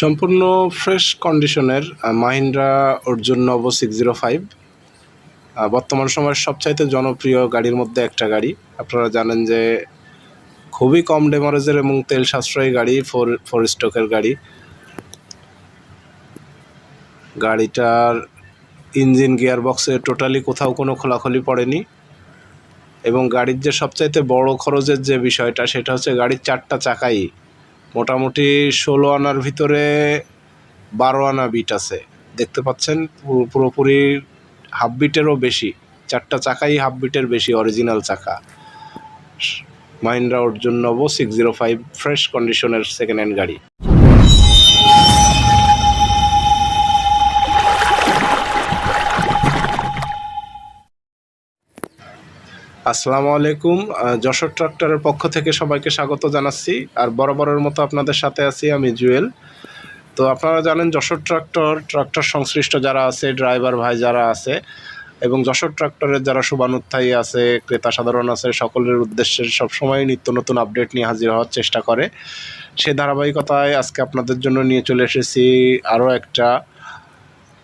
সম্পূর্ণ ফ্রেশ কন্ডিশনের Mahindra Arjun Novo six zero five বর্তমান সময়ের সবচাইতে জনপ্রিয় গাড়ির মধ্যে একটা গাড়ি। আপনারা জানেন যে খুবই কম ডেমারেজের এবং তেল সাশ্রয়ী গাড়ি ফোর ফোর স্টকের গাড়ি। গাড়িটার ইঞ্জিন গিয়ার বক্সে টোটালি কোথাও কোনো খোলাখুলি পড়েনি। এবং গাড়ির যে সবচাইতে বড় খরচের যে বিষয়টা, সেটা হচ্ছে গাড়ির চারটা চাকাই। মোটামুটি ষোলো আনার ভিতরে বারো আনা বিট আছে। দেখতে পাচ্ছেন, পুরো- পুরোপুরি হাফ বিটেরও বেশি। চারটা চাকাই হাফ বিটের বেশি অরিজিনাল চাকা। Mahindra Arjun Novo six zero five fresh কন্ডিশনের সেকেন্ড হ্যান্ড গাড়ি। আসসালামু আলাইকুম। যশোর ট্রাক্টরের পক্ষ থেকে সবাইকে স্বাগত জানাচ্ছি। আর বরাবরের মতো আপনাদের সাথে আছি আমি জুয়েল। তো আপনারা জানেন যশোর ট্রাক্টর ট্রাক্টর সংশ্লিষ্ট যারা আছে, ড্রাইভার ভাই যারা আছে, এবং যশোর ট্রাক্টরের যারা শুভানুত্থায়ী আছে, ক্রেতা সাধারণ আছে, সকলের উদ্দেশ্যে সবসময় নিত্য নতুন আপডেট নিয়ে হাজির হওয়ার চেষ্টা করে। সে ধারাবাহিকতায় আজকে আপনাদের জন্য নিয়ে চলে এসেছি আরও একটা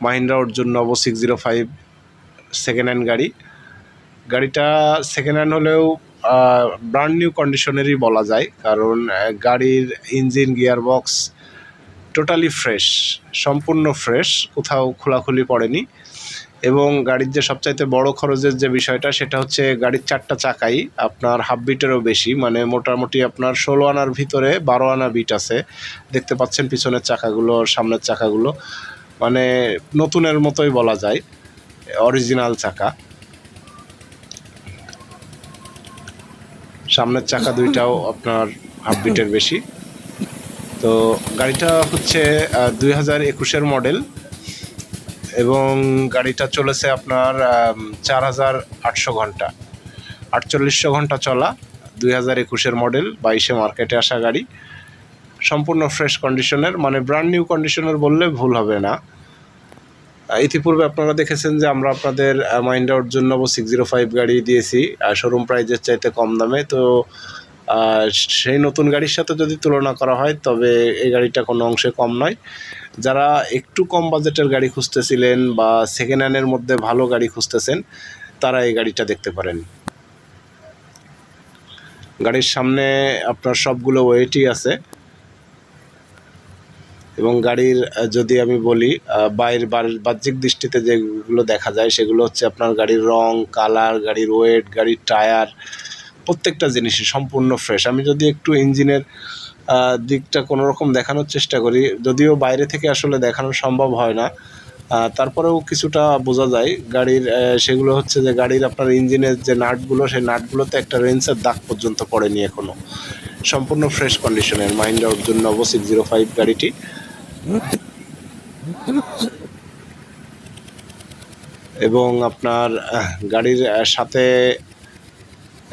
Mahindra Arjun Novo six zero five second hand গাড়ি। গাড়িটা সেকেন্ড হ্যান্ড হলেও ব্র্যান্ড নিউ কন্ডিশনেরই বলা যায়। কারণ গাড়ির engine gear box totally fresh সম্পূর্ণ ফ্রেশ কোথাও খোলাখুলি পড়েনি। এবং গাড়ির যে সবচাইতে বড় খরচের যে বিষয়টা, সেটা হচ্ছে গাড়ির চারটা চাকাই, আপনার হাফ বিটেরও বেশি। মানে মোটামুটি আপনার ষোলো আনার ভিতরে বারো আনা বিট আছে। দেখতে পাচ্ছেন পিছনের চাকাগুলো, সামনের চাকাগুলো। মানে নতুনের মতোই বলা যায় অরিজিনাল চাকা। সামনের চাকা দুইটাও আপনার হাফ বিটের বেশি। তো গাড়িটা হচ্ছে দুই হাজার একুশের মডেল এবং গাড়িটা চলেছে আপনার চার হাজার আটশো ঘণ্টা। আটচল্লিশশো ঘণ্টা চলা, দুই হাজার একুশের মডেল বাইশে মার্কেটে আসা গাড়ি। সম্পূর্ণ ফ্রেশ কন্ডিশনের মানে ব্র্যান্ড নিউ কন্ডিশনের বললে ভুল হবে না। ইতিপূর্বে আপনারা দেখেছেন যে আমরা আপনাদের মাইন্ডা Arjun Novo six zero five গাড়ি দিয়েছি শোরুম প্রাইজের চাইতে কম দামে। তো সেই নতুন গাড়ির সাথে যদি তুলনা করা হয়, তবে এই গাড়িটা কোনো অংশে কম নয়। যারা একটু কম বাজেটের গাড়ি খুঁজতেছিলেন বা সেকেন্ড হ্যান্ডের মধ্যে ভালো গাড়ি খুঁজতেছেন, তারা এই গাড়িটা দেখতে পারেন। গাড়ির সামনে আপনার সবগুলো ওয়েটই আছে। এবং গাড়ির যদি আমি বলি বাড়ির বাহ্যিক দৃষ্টিতে যেগুলো দেখা যায়, সেগুলো হচ্ছে আপনার গাড়ির রং, কালার, গাড়ির ওয়েট, গাড়ির টায়ার, প্রত্যেকটা জিনিসই সম্পূর্ণ ফ্রেশ। আমি যদি একটু ইঞ্জিনের দিকটা কোনো রকম দেখানোর চেষ্টা করি, যদিও বাইরে থেকে আসলে দেখানো সম্ভব হয় না তারপরেও কিছুটা বোঝা যায়, গাড়ির সেগুলো হচ্ছে যে গাড়ির আপনার ইঞ্জিনের যে নাটগুলো, সেই নাটগুলোতে একটা রেঞ্জের দাগ পর্যন্ত পড়েনি এখনও সম্পূর্ণ ফ্রেশ কন্ডিশনের, Mahindra Novo six zero five গাড়িটি। এবং আপনার গাড়ির সাথে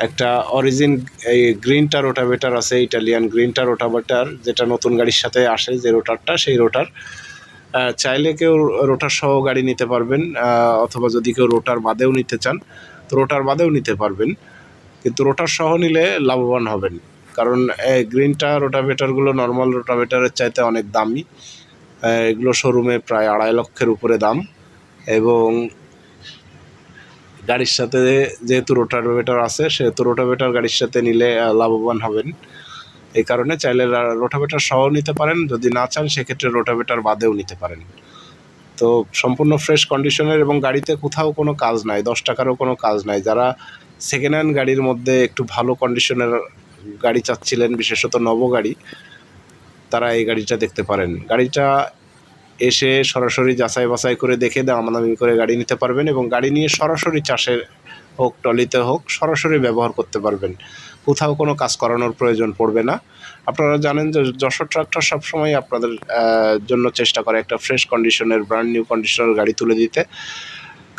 একটা অরিজিন এই গ্রিনটা রোটাভেটার আছে ইটালিয়ান গ্রিনটা রোটাভেটার যেটা নতুন গাড়ির সাথে আসে, যে রোটারটা সেই রোটার চাইলে কেউ রোটার সহ গাড়ি নিতে পারবেন অথবা যদি কেউ রোটার বাদেও নিতে চান, তো রোটার বাদেও নিতে পারবেন। কিন্তু রোটার সহ নিলে লাভবান হবেন। গ্রিনটা রোটাভেটারগুলো নর্মাল রোটাভেটারের চাইতে অনেক দামি। এগুলো শোরুমে প্রায় আড়াই লক্ষের উপরে দাম। এবং গাড়ির সাথে যেহেতু রোটাভেটার আছে, সেহেতু রোটাভেটার গাড়ির সাথে নিলে লাভবান হবেন। এই কারণে চাইলে রোটাভেটার সহ নিতে পারেন। যদি না চান, সেক্ষেত্রে রোটাভেটার বাদেও নিতে পারেন। তো সম্পূর্ণ ফ্রেশ কন্ডিশনের এবং গাড়িতে কোথাও কোনো কাজ নাই, দশ টাকারও কোনো কাজ নাই। যারা সেকেন্ড হ্যান্ড গাড়ির মধ্যে একটু ভালো কন্ডিশনের গাড়ি চাচ্ছিলেন, বিশেষত নব গাড়ি, তারা এই গাড়িটা দেখতে পারেন। গাড়িটা এসে সরাসরি যাচাই বাছাই করে দেখে দামাদামি করে গাড়ি নিতে পারবেন এবং গাড়ি নিয়ে সরাসরি চাষে হোক, টলিতে হোক, সরাসরি ব্যবহার করতে পারবেন। কোথাও কোনো কাজ করানোর প্রয়োজন পড়বে না। আপনারা জানেন যে যশোর ট্রাক্টর সবসময় আপনাদের জন্য চেষ্টা করে একটা ফ্রেশ কন্ডিশনের, ব্র্যান্ড নিউ কন্ডিশনের গাড়ি তুলে দিতে।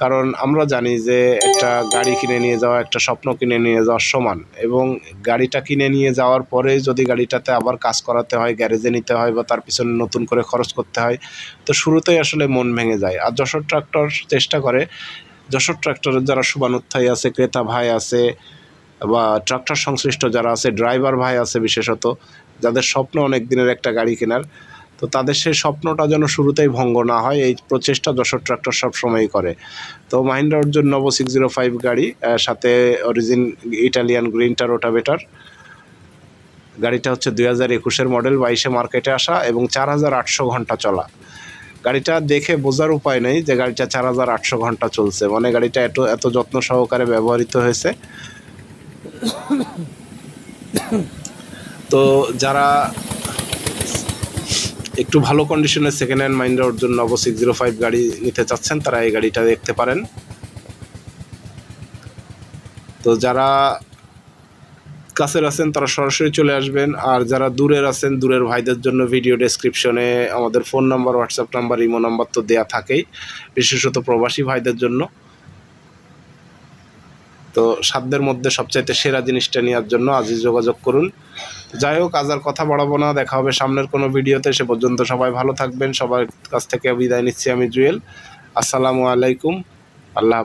কারণ আমরা জানি যে একটা গাড়ি কিনে নিয়ে যাওয়া, একটা স্বপ্ন কিনে নিয়ে যাওয়ার সমান এবং গাড়িটা কিনে নিয়ে যাওয়ার পরে যদি গাড়িটাতে আবার কাজ করাতে হয়, গ্যারেজে নিতে হয় বা তার পিছনে নতুন করে খরচ করতে হয়, তো শুরুতেই আসলে মন ভেঙে যায়। আর যশোর ট্রাক্টর চেষ্টা করে, যশোর ট্রাক্টরের যারা শুভানুধ্যায়ী আছে, ক্রেতা ভাই আছে বা ট্রাক্টর সংশ্লিষ্ট যারা আছে, ড্রাইভার ভাই আছে বিশেষত, যাদের স্বপ্ন অনেক দিনের একটা গাড়ি কেনার তো তাদের সেই স্বপ্নটা যেন শুরুতেই ভঙ্গ না হয়, এই প্রচেষ্টা যশোর ট্রাক্টর সব সময়ই করে। তো Mahindra Arjun Novo six zero five গাড়ি সাথে অরিজিন ইটালিয়ান গ্রিনটা রোটাভেটার গাড়িটা হচ্ছে দুই হাজার একুশের মডেল বাইশে মার্কেটে আসা এবং চার হাজার আটশো ঘণ্টা চলা। গাড়িটা দেখে বোঝার উপায় নেই যে গাড়িটা চার হাজার আটশো ঘণ্টা চলছে। মানে গাড়িটা এত এত যত্ন সহকারে ব্যবহৃত হয়েছে। তো যারা একটু ভালো কন্ডিশনের second hand মাইন্ডার Arjun Novo six zero five গাড়ি নিতে চাচ্ছেন, তারা এই গাড়িটা দেখতে পারেন। তো যারা কাছের আছেন, তারা সরাসরি চলে আসবেন। আর যারা দূরের আছেন, দূরের ভাইদের জন্য ভিডিও ডেসক্রিপশনে আমাদের phone number WhatsApp number imo number তো দেয়া থাকেই, বিশেষত প্রবাসী ভাইদের জন্য। তো সাধ্যের মধ্যে সবচাইতে সেরা জিনিসটা নেওয়ার জন্য আজই যোগাযোগ করুন। যাই হোক, আজ আর কথা বাড়াবো না। দেখা হবে সামনের কোনো ভিডিওতে। সে পর্যন্ত সবাই ভালো থাকবেন। সবার কাছ থেকে বিদায় নিচ্ছি আমি জুয়েল। আসসালামু আলাইকুম। আল্লাহ